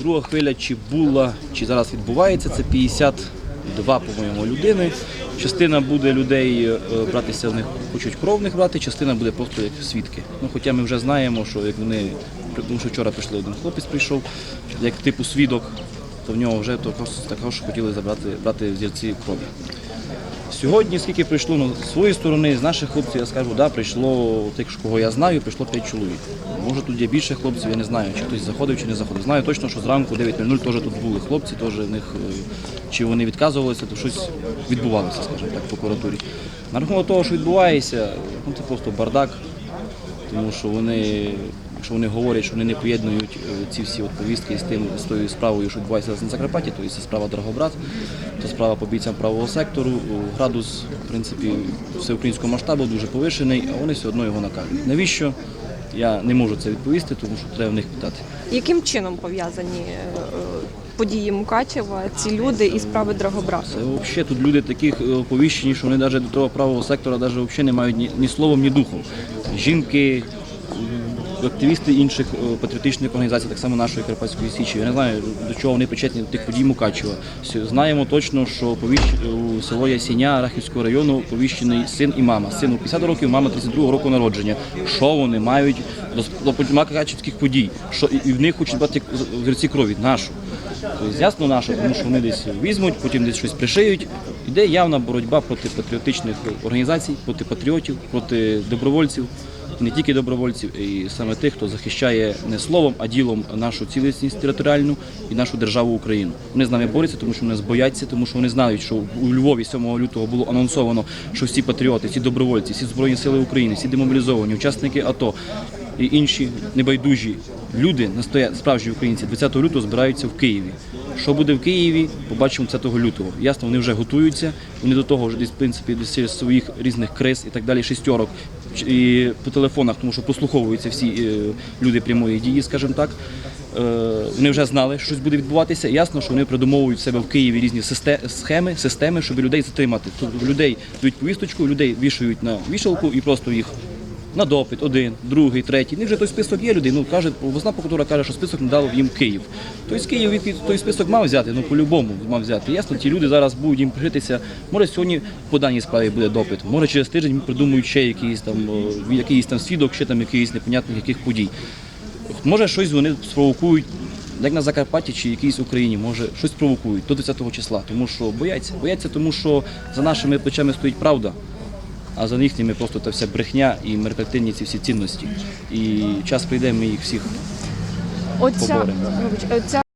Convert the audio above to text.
Друга хвиля чи була, чи зараз відбувається, це 52, по-моєму, людини. Частина буде людей е, братися в них, хочуть кровних брати, частина буде просто як свідки. Ну, хоча ми вже знаємо, що як вони, тому що вчора прийшли один хлопець, прийшов, як типу свідок, то в нього вже також, хотіли забрати брати взірці крові. Сьогодні, скільки прийшло ну, з своєї сторони, з наших хлопців, я скажу, да, прийшло тих, кого я знаю, прийшло 5 чоловік. Може тут є більше хлопців, я не знаю, чи хтось заходив, чи не заходив. Знаю точно, що зранку 9.00 теж тут були хлопці, теж в них, е, чи вони відказувалися, то щось відбувалося, скажімо так, в прокуратурі. На рахунок того, що відбувається, ну, це просто бардак, тому що вони, якщо вони говорять, що вони не поєднують е, ці всі от повістки з тим з тою справою, що відбувається на Закарпатті, то це справа Драгобрат, то справа по бійцям правого сектору. Градус, в принципі, всеукраїнського масштабу дуже повишений, а вони все одно його накажуть. Навіщо? Я не можу це відповісти, тому що треба в них питати. Яким чином пов'язані е, події Мукачева, ці люди і справи Драгобрату? Це взагалі тут люди таких е, оповіщені, що вони навіть до того правого сектора навіть взагалі не мають ні, ні словом, ні духом. Жінки, активісти інших е, патріотичних організацій, так само нашої Карпатської Січі. Я не знаю, до чого вони причетні до тих подій Мукачева. Знаємо точно, що повіщ... у село Ясіня Рахівського району повіщений син і мама. Сину 50 років, мама 32 року народження. Що вони мають до, макачівських подій? Що і в них хочуть брати зерці крові? Нашу. Тобто ясно наше, тому що вони десь візьмуть, потім десь щось пришиють. Іде явна боротьба проти патріотичних організацій, проти патріотів, проти добровольців, не тільки добровольців, і саме тих, хто захищає не словом, а ділом нашу цілісність територіальну і нашу державу Україну. Вони з нами борються, тому що вони нас бояться, тому що вони знають, що у Львові 7 лютого було анонсовано, що всі патріоти, всі добровольці, всі збройні сили України, всі демобілізовані, учасники АТО і інші небайдужі люди, справжні українці, 20 лютого збираються в Києві. Що буде в Києві, побачимо 20 лютого. Ясно, вони вже готуються. Вони до того вже десь, в принципі, десь своїх різних криз і так далі, шістьорок і по телефонах, тому що послуховуються всі е, люди прямої дії, скажімо так. Е, Вони вже знали, що щось буде відбуватися. Ясно, що вони придумовують в себе в Києві різні схеми, системи, щоб людей затримати. Тобто людей дають повісточку, людей вішають на вішалку і просто їх на допит, один, другий, третій. Не вже той список є людей. Ну каже, обласна прокуратура каже, що список не дав їм Київ. Тобто Київ від- той список мав взяти, ну по-любому мав взяти. Ясно, ті люди зараз будуть їм прижитися. Може сьогодні по даній справі буде допит. Може через тиждень придумають ще якийсь там якийсь там свідок, ще там якийсь непонятних яких подій. Може щось вони спровокують. Як на Закарпатті чи якійсь Україні, може щось провокують до 20 числа, тому що бояться. Бояться, тому що за нашими плечами стоїть правда, а за їхніми просто та вся брехня і меркантильні ці всі цінності. І час прийде, ми їх всіх Поборемо.